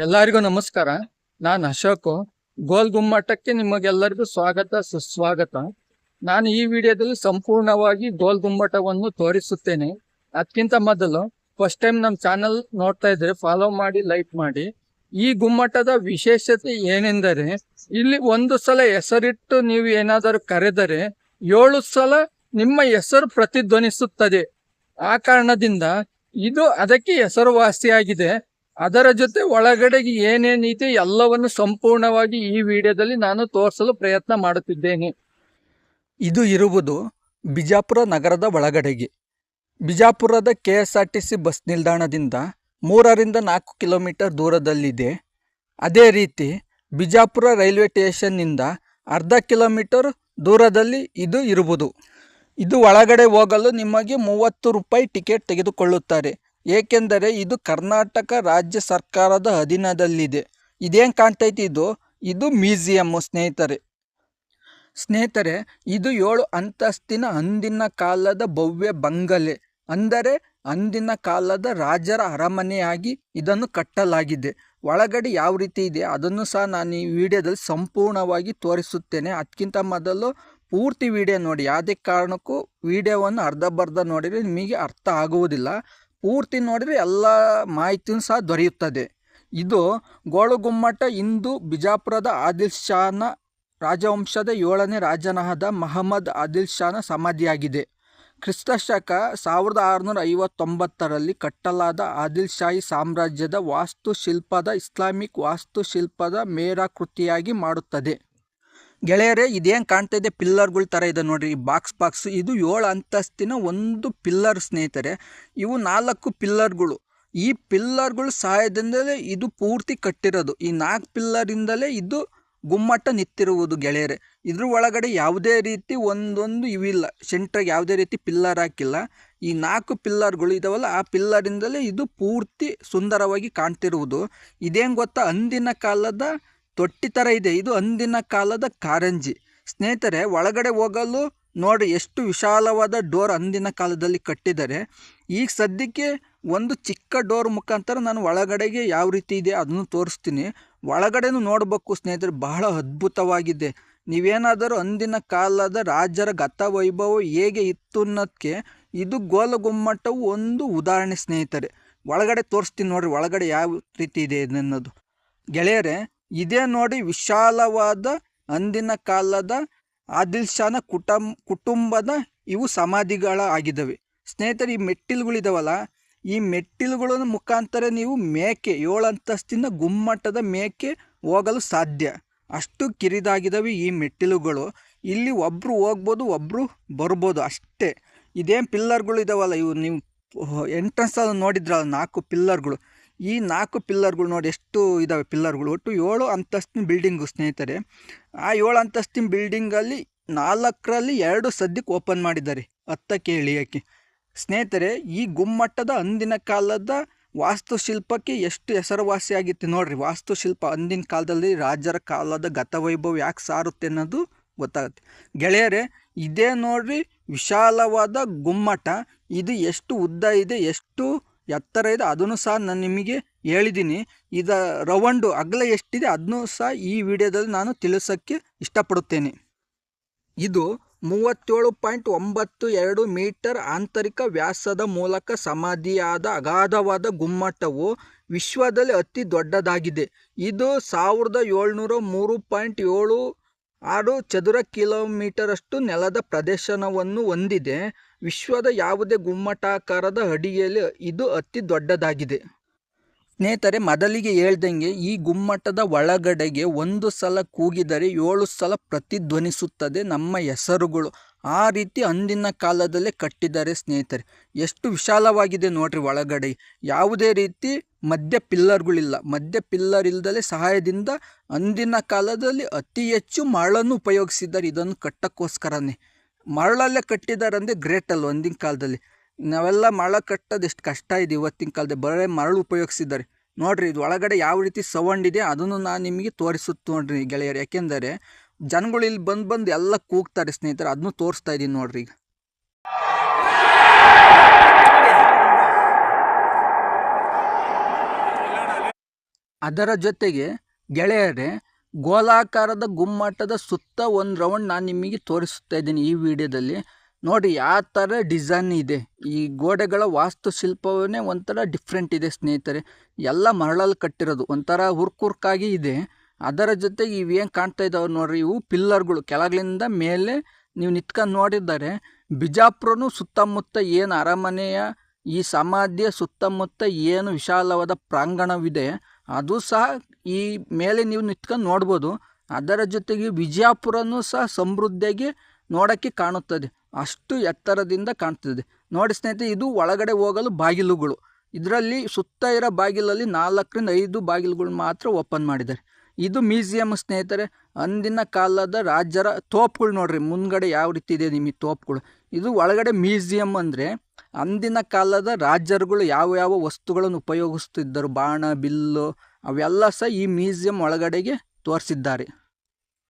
ಎಲ್ಲರಿಗೂ ನಮಸ್ಕಾರ. ನಾನು ಅಶೋಕ್. ಗೋಲ್ ಗುಮ್ಮಟಕ್ಕೆ ನಿಮಗೆಲ್ಲರಿಗೂ ಸ್ವಾಗತ, ಸುಸ್ವಾಗತ. ನಾನು ಈ ವಿಡಿಯೋದಲ್ಲಿ ಸಂಪೂರ್ಣವಾಗಿ ಗೋಲ್ ಗುಮ್ಮಟವನ್ನು ತೋರಿಸುತ್ತೇನೆ. ಅದಕ್ಕಿಂತ ಮೊದಲು ಫಸ್ಟ್ ಟೈಮ್ ನಮ್ಮ ಚಾನಲ್ ನೋಡ್ತಾ ಇದ್ರೆ ಫಾಲೋ ಮಾಡಿ ಲೈಕ್ ಮಾಡಿ. ಈ ಗುಮ್ಮಟದ ವಿಶೇಷತೆ ಏನೆಂದರೆ, ಇಲ್ಲಿ ಒಂದು ಸಲ ಹೆಸರಿಟ್ಟು ನೀವು ಏನಾದರೂ ಕರೆದರೆ, ಏಳು ಸಲ ನಿಮ್ಮ ಹೆಸರು ಪ್ರತಿಧ್ವನಿಸುತ್ತದೆ. ಆ ಕಾರಣದಿಂದ ಇದು ಅದಕ್ಕೆ ಹೆಸರುವಾಸಿಯಾಗಿದೆ. ಅದರ ಜೊತೆ ಒಳಗಡೆಗೆ ಏನೇನಿದೆ ಎಲ್ಲವನ್ನು ಸಂಪೂರ್ಣವಾಗಿ ಈ ವಿಡಿಯೋದಲ್ಲಿ ನಾನು ತೋರಿಸಲು ಪ್ರಯತ್ನ ಮಾಡುತ್ತಿದ್ದೇನೆ. ಇದು ಇರುವುದು ಬಿಜಾಪುರ ನಗರದ ಒಳಗಡೆಗೆ. ಬಿಜಾಪುರದ K S R T C bus ನಿಲ್ದಾಣದಿಂದ ಮೂರರಿಂದ ನಾಲ್ಕು ಕಿಲೋಮೀಟರ್ ದೂರದಲ್ಲಿದೆ. ಅದೇ ರೀತಿ ಬಿಜಾಪುರ ರೈಲ್ವೆ ಸ್ಟೇಷನ್ನಿಂದ ಅರ್ಧ ಕಿಲೋಮೀಟರ್ ದೂರದಲ್ಲಿ ಇದು ಇರುವುದು. ಇದು ಒಳಗಡೆ ಹೋಗಲು ನಿಮಗೆ ಮೂವತ್ತು ರೂಪಾಯಿ ಟಿಕೆಟ್ ತೆಗೆದುಕೊಳ್ಳುತ್ತಾರೆ. ಏಕೆಂದರೆ ಇದು ಕರ್ನಾಟಕ ರಾಜ್ಯ ಸರ್ಕಾರದ ಅಧೀನದಲ್ಲಿದೆ. ಇದೇನು ಕಾಣ್ತೈತಿ ಇದು? ಇದು ಮ್ಯೂಸಿಯಮ್ಮು, ಸ್ನೇಹಿತರೆ. ಸ್ನೇಹಿತರೆ, ಇದು ಏಳು ಅಂತಸ್ತಿನ ಅಂದಿನ ಕಾಲದ ಭವ್ಯ ಬಂಗಲೆ. ಅಂದರೆ ಅಂದಿನ ಕಾಲದ ರಾಜರ ಅರಮನೆಯಾಗಿ ಇದನ್ನು ಕಟ್ಟಲಾಗಿದೆ. ಒಳಗಡೆ ಯಾವ ರೀತಿ ಇದೆ ಅದನ್ನು ಸಹ ನಾನು ಈ ವಿಡಿಯೋದಲ್ಲಿ ಸಂಪೂರ್ಣವಾಗಿ ತೋರಿಸುತ್ತೇನೆ. ಅದಕ್ಕಿಂತ ಮೊದಲು ಪೂರ್ತಿ ವಿಡಿಯೋ ನೋಡಿ. ಯಾವುದೇ ಕಾರಣಕ್ಕೂ ವಿಡಿಯೋವನ್ನು ಅರ್ಧಬರ್ಧ ನೋಡಿದರೆ ನಿಮಗೆ ಅರ್ಥ ಆಗುವುದಿಲ್ಲ. ಪೂರ್ತಿ ನೋಡಿದರೆ ಎಲ್ಲ ಮಾಹಿತಿಯೂ ಸಹ ದೊರೆಯುತ್ತದೆ. ಇದು ಗೋಳುಗುಮ್ಮಟ ಇಂದು ಬಿಜಾಪುರದ ಆದಿಲ್ ಶಾನ ರಾಜವಂಶದ ಏಳನೇ ರಾಜನಾದ ಮಹಮ್ಮದ್ ಆದಿಲ್ ಶಾನ ಸಮಾಧಿಯಾಗಿದೆ. ಕ್ರಿಸ್ತಶಕ ಸಾವಿರದ ಆರುನೂರ ಐವತ್ತೊಂಬತ್ತರಲ್ಲಿ ಕಟ್ಟಲಾದ ಆದಿಲ್ ಶಾಹಿ ಸಾಮ್ರಾಜ್ಯದ ವಾಸ್ತುಶಿಲ್ಪದ, ಇಸ್ಲಾಮಿಕ್ ವಾಸ್ತುಶಿಲ್ಪದ ಮೇರಾಕೃತಿಯಾಗಿ ಮಾಡುತ್ತದೆ. ಗೆಳೆಯರೇ, ಇದೇನು ಕಾಣ್ತಾ ಇದೆ? ಪಿಲ್ಲರ್ಗಳ ಥರ ಇದೆ ನೋಡಿರಿ. ಈ ಬಾಕ್ಸ್ ಬಾಕ್ಸ್ ಇದು ಏಳು ಅಂತಸ್ತಿನ ಒಂದು ಪಿಲ್ಲರ್ ಸ್ನೇಹಿತರೆ. ಇವು ನಾಲ್ಕು ಪಿಲ್ಲರ್ಗಳು. ಈ ಪಿಲ್ಲರ್ಗಳ ಸಹಾಯದಿಂದಲೇ ಇದು ಪೂರ್ತಿ ಕಟ್ಟಿರೋದು. ಈ ನಾಲ್ಕು ಪಿಲ್ಲರಿಂದಲೇ ಇದು ಗುಮ್ಮಟ ನಿಂತಿರುವುದು ಗೆಳೆಯರೆ. ಇದ್ರ ಒಳಗಡೆ ಯಾವುದೇ ರೀತಿ ಒಂದೊಂದು ಇವಿಲ್ಲ. ಸೆಂಟ್ರಾಗಿ ಯಾವುದೇ ರೀತಿ ಪಿಲ್ಲರ್ ಹಾಕಿಲ್ಲ. ಈ ನಾಲ್ಕು ಪಿಲ್ಲರ್ಗಳು ಇದಾವಲ್ಲ, ಆ ಪಿಲ್ಲರಿಂದಲೇ ಇದು ಪೂರ್ತಿ ಸುಂದರವಾಗಿ ಕಾಣ್ತಿರುವುದು. ಇದೇನು ಗೊತ್ತಾ? ಅಂದಿನ ಕಾಲದ ತೊಟ್ಟಿ ಥರ ಇದೆ. ಇದು ಅಂದಿನ ಕಾಲದ ಕಾರಂಜಿ. ಸ್ನೇಹಿತರೆ, ಒಳಗಡೆ ಹೋಗಲು ನೋಡಿ ಎಷ್ಟು ವಿಶಾಲವಾದ ಡೋರ್ ಅಂದಿನ ಕಾಲದಲ್ಲಿ ಕಟ್ಟಿದ್ದಾರೆ. ಈಗ ಸದ್ಯಕ್ಕೆ ಒಂದು ಚಿಕ್ಕ ಡೋರ್ ಮುಖಾಂತರ ನಾನು ಒಳಗಡೆಗೆ ಯಾವ ರೀತಿ ಇದೆ ಅದನ್ನು ತೋರಿಸ್ತೀನಿ. ಒಳಗಡೆನೂ ನೋಡಬೇಕು ಸ್ನೇಹಿತರೆ, ಬಹಳ ಅದ್ಭುತವಾಗಿದೆ. ನೀವೇನಾದರೂ ಅಂದಿನ ಕಾಲದ ರಾಜರ ಗತವೈಭವ ಹೇಗೆ ಇತ್ತು ಅನ್ನೋದಕ್ಕೆ ಇದು ಗೋಲಗುಮ್ಮಟವು ಒಂದು ಉದಾಹರಣೆ ಸ್ನೇಹಿತರೆ. ಒಳಗಡೆ ತೋರಿಸ್ತೀನಿ ನೋಡಿರಿ, ಒಳಗಡೆ ಯಾವ ರೀತಿ ಇದೆ ಅನ್ನೋದು. ಗೆಳೆಯರೆ ಇದೇ ನೋಡಿ ವಿಶಾಲವಾದ ಅಂದಿನ ಕಾಲದ ಆದಿಲ್ ಶಾನ ಕುಟುಂಬ ಕುಟುಂಬದ ಇವು ಸಮಾಧಿಗಳ ಆಗಿದ್ದಾವೆ ಸ್ನೇಹಿತರೆ, ಈ ಮೆಟ್ಟಿಲುಗಳಿದಾವಲ್ಲ ಈ ಮೆಟ್ಟಿಲುಗಳ ಮುಖಾಂತರ ನೀವು ಮೇಕೆ, ಏಳು ಅಂತಸ್ತಿನ ಗುಮ್ಮಟದ ಮೇಕೆ ಹೋಗಲು ಸಾಧ್ಯ. ಅಷ್ಟು ಕಿರಿದಾಗಿದ್ದಾವೆ ಈ ಮೆಟ್ಟಿಲುಗಳು. ಇಲ್ಲಿ ಒಬ್ಬರು ಹೋಗ್ಬೋದು ಒಬ್ಬರು ಬರ್ಬೋದು ಅಷ್ಟೇ. ಇದೇನು ಪಿಲ್ಲರ್ಗಳು ಇದಾವಲ್ಲ, ಇವು ನೀವು ಎಂಟ್ರೆನ್ಸ್ ನೋಡಿದ್ರಲ್ಲ, ನಾಲ್ಕು ಪಿಲ್ಲರ್ಗಳು. ಈ ನಾಲ್ಕು ಪಿಲ್ಲರ್ಗಳು ನೋಡಿ ಎಷ್ಟು ಇದ್ದಾವೆ ಪಿಲ್ಲರ್ಗಳು. ಒಟ್ಟು ಏಳು ಅಂತಸ್ತಿನ ಬಿಲ್ಡಿಂಗು ಸ್ನೇಹಿತರೆ. ಆ ಏಳು ಅಂತಸ್ತಿನ ಬಿಲ್ಡಿಂಗಲ್ಲಿ ನಾಲ್ಕರಲ್ಲಿ ಎರಡು ಸದ್ಯಕ್ಕೆ ಓಪನ್ ಮಾಡಿದ್ದಾರೆ. ಹತ್ತಕ್ಕೆ ಇಳಿಯೋಕ್ಕೆ ಸ್ನೇಹಿತರೆ, ಈ ಗುಮ್ಮಟದ ಅಂದಿನ ಕಾಲದ ವಾಸ್ತುಶಿಲ್ಪಕ್ಕೆ ಎಷ್ಟು ಹೆಸರುವಾಸಿಯಾಗಿತ್ತು ನೋಡ್ರಿ. ವಾಸ್ತುಶಿಲ್ಪ ಅಂದಿನ ಕಾಲದಲ್ಲಿ ರಾಜರ ಕಾಲದ ಗತವೈಭವ ಯಾಕೆ ಸಾರುತ್ತೆ ಅನ್ನೋದು ಗೊತ್ತಾಗುತ್ತೆ. ಗೆಳೆಯರೇ, ಇದೇ ನೋಡ್ರಿ ವಿಶಾಲವಾದ ಗುಮ್ಮಟ. ಇದು ಎಷ್ಟು ಉದ್ದ ಇದೆ, ಎಷ್ಟು ಎತ್ತರ ಇದೆ, ಅದನ್ನು ಸಹ ನಾನು ನಿಮಗೆ ಹೇಳಿದ್ದೀನಿ. ಇದ ರವಂಡು ಅಗಲ ಎಷ್ಟಿದೆ, ಅದನ್ನು ಸಹ ಈ ವಿಡಿಯೋದಲ್ಲಿ ನಾನು ತಿಳಿಸೋಕ್ಕೆ ಇಷ್ಟಪಡುತ್ತೇನೆ. ಇದು ಮೂವತ್ತೇಳು ಪಾಯಿಂಟ್ ಒಂಬತ್ತು ಎರಡು ಮೀಟರ್ ಆಂತರಿಕ ವ್ಯಾಸದ ಮೂಲಕ ಸಮಾಧಿಯಾದ ಅಗಾಧವಾದ ಗುಮ್ಮಟವು ವಿಶ್ವದಲ್ಲಿ ಅತಿ ದೊಡ್ಡದಾಗಿದೆ. ಇದು ಸಾವಿರದ ಏಳ್ನೂರ ಮೂರು ಪಾಯಿಂಟ್ ಏಳು ಆರು ಚದುರ ಕಿಲೋಮೀಟರಷ್ಟು ನೆಲದ ಪ್ರದೇಶವನ್ನು ಹೊಂದಿದೆ. ವಿಶ್ವದ ಯಾವುದೇ ಗುಮ್ಮಟಾಕಾರದ ಅಡಿಯಲ್ಲಿ ಇದು ಅತಿ ದೊಡ್ಡದಾಗಿದೆ. ಸ್ನೇಹಿತರೆ, ಮೊದಲಿಗೆ ಹೇಳ್ದಂಗೆ ಈ ಗುಮ್ಮಟದ ಒಳಗಡೆಗೆ ಒಂದು ಸಲ ಕೂಗಿದರೆ ಏಳು ಸಲ ಪ್ರತಿಧ್ವನಿಸುತ್ತದೆ ನಮ್ಮ ಹೆಸರುಗಳು. ಆ ರೀತಿ ಅಂದಿನ ಕಾಲದಲ್ಲೇ ಕಟ್ಟಿದ್ದಾರೆ ಸ್ನೇಹಿತರೆ. ಎಷ್ಟು ವಿಶಾಲವಾಗಿದೆ ನೋಡ್ರಿ ಒಳಗಡೆ. ಯಾವುದೇ ರೀತಿ ಮಧ್ಯ ಪಿಲ್ಲರ್ಗಳಿಲ್ಲ. ಮಧ್ಯ ಪಿಲ್ಲರ್ ಇಲ್ಲದಲೇ ಸಹಾಯದಿಂದ ಅಂದಿನ ಕಾಲದಲ್ಲಿ ಅತಿ ಹೆಚ್ಚು ಮರಳನ್ನು ಉಪಯೋಗಿಸಿದ್ದಾರೆ. ಇದನ್ನು ಕಟ್ಟಕ್ಕೋಸ್ಕರನೇ. ಮರಳಲ್ಲೇ ಕಟ್ಟಿದ್ದಾರೆ ಅಂದರೆ ಗ್ರೇಟ್ ಅಲ್ವ ಅಂದಿನ ಕಾಲದಲ್ಲಿ. ನಾವೆಲ್ಲ ಮರಳ ಕಟ್ಟೋದು ಎಷ್ಟು ಕಷ್ಟ ಇದೆ ಇವತ್ತಿನ ಕಾಲದ, ಬರೀ ಮರಳು ಉಪಯೋಗಿಸಿದ್ದಾರೆ. ನೋಡಿರಿ, ಇದು ಒಳಗಡೆ ಯಾವ ರೀತಿ ಸೌಂಡ್ ಇದೆ ಅದನ್ನು ನಾನು ನಿಮಗೆ ತೋರಿಸುತ್ತೆ ನೋಡ್ರಿ ಗೆಳೆಯರು. ಯಾಕೆಂದರೆ, ಜನಗಳು ಇಲ್ಲಿ ಬಂದು ಬಂದು ಎಲ್ಲ ಕೂಗ್ತಾರೆ ಸ್ನೇಹಿತರೆ ಅದನ್ನು ತೋರಿಸ್ತಾ ಇದ್ದೀನಿ ನೋಡ್ರಿ ಈಗ. ಅದರ ಜೊತೆಗೆ ಗೆಳೆಯರೇ, ಗೋಲಾಕಾರದ ಗುಮ್ಮಟದ ಸುತ್ತ ಒಂದು ರೌಂಡ್ ನಾನು ನಿಮಗೆ ತೋರಿಸ್ತಾ ಇದ್ದೀನಿ ಈ ವಿಡಿಯೋದಲ್ಲಿ. ನೋಡಿ ಯಾವ ಥರ ಡಿಸೈನ್ ಇದೆ. ಈ ಗೋಡೆಗಳ ವಾಸ್ತುಶಿಲ್ಪವನ್ನೇ ಒಂಥರ ಡಿಫ್ರೆಂಟ್ ಇದೆ ಸ್ನೇಹಿತರೆ. ಎಲ್ಲ ಮರಳಲ್ಲಿ ಕಟ್ಟಿರೋದು ಒಂಥರ ಹುರ್ಕುರ್ಕಾಗಿ ಇದೆ. ಅದರ ಜೊತೆಗೆ ಇವೇನು ಕಾಣ್ತಾ ಇದ್ದಾವೆ ನೋಡ್ರಿ, ಇವು ಪಿಲ್ಲರ್ಗಳು. ಕೆಳಗಿನಿಂದ ಮೇಲೆ ನೀವು ನಿತ್ಕೊಂಡು ನೋಡಿದ್ದಾರೆ ಬಿಜಾಪುರನು ಸುತ್ತಮುತ್ತ ಏನು ಅರಮನೆಯ, ಈ ಸಮಾಧಿಯ ಸುತ್ತಮುತ್ತ ಏನು ವಿಶಾಲವಾದ ಪ್ರಾಂಗಣವಿದೆ, ಅದು ಸಹ ಈ ಮೇಲೆ ನೀವು ನಿತ್ಕೊಂಡು ನೋಡ್ಬೋದು. ಅದರ ಜೊತೆಗೆ ವಿಜಯಪುರನೂ ಸಹ ಸಮೃದ್ಧಿಯಾಗಿ ನೋಡೋಕ್ಕೆ ಕಾಣುತ್ತದೆ. ಅಷ್ಟು ಎತ್ತರದಿಂದ ಕಾಣ್ತಿದೆ. ನೋಡಿ ಸ್ನೇಹಿತರೆ, ಇದು ಒಳಗಡೆ ಹೋಗಲು ಬಾಗಿಲುಗಳು. ಇದರಲ್ಲಿ ಸುತ್ತ ಇರೋ ಬಾಗಿಲಲ್ಲಿ ನಾಲ್ಕರಿಂದ ಐದು ಬಾಗಿಲುಗಳು ಮಾತ್ರ ಓಪನ್ ಮಾಡಿದ್ದಾರೆ. ಇದು ಮ್ಯೂಸಿಯಂ ಸ್ನೇಹಿತರೆ, ಅಂದಿನ ಕಾಲದ ರಾಜರ ತೋಪುಗಳು ನೋಡ್ರಿ, ಮುಂದ್ಗಡೆ ಯಾವ ರೀತಿ ಇದೆ ನಿಮಗೆ ತೋಪುಗಳು. ಇದು ಒಳಗಡೆ ಮ್ಯೂಸಿಯಂ ಅಂದರೆ ಅಂದಿನ ಕಾಲದ ರಾಜರುಗಳು ಯಾವ ಯಾವ ವಸ್ತುಗಳನ್ನು ಉಪಯೋಗಿಸ್ತಿದ್ದರು, ಬಾಣ, ಬಿಲ್ಲು, ಅವೆಲ್ಲ ಸಹ ಈ ಮ್ಯೂಸಿಯಂ ಒಳಗಡೆಗೆ ತೋರಿಸಿದ್ದಾರೆ.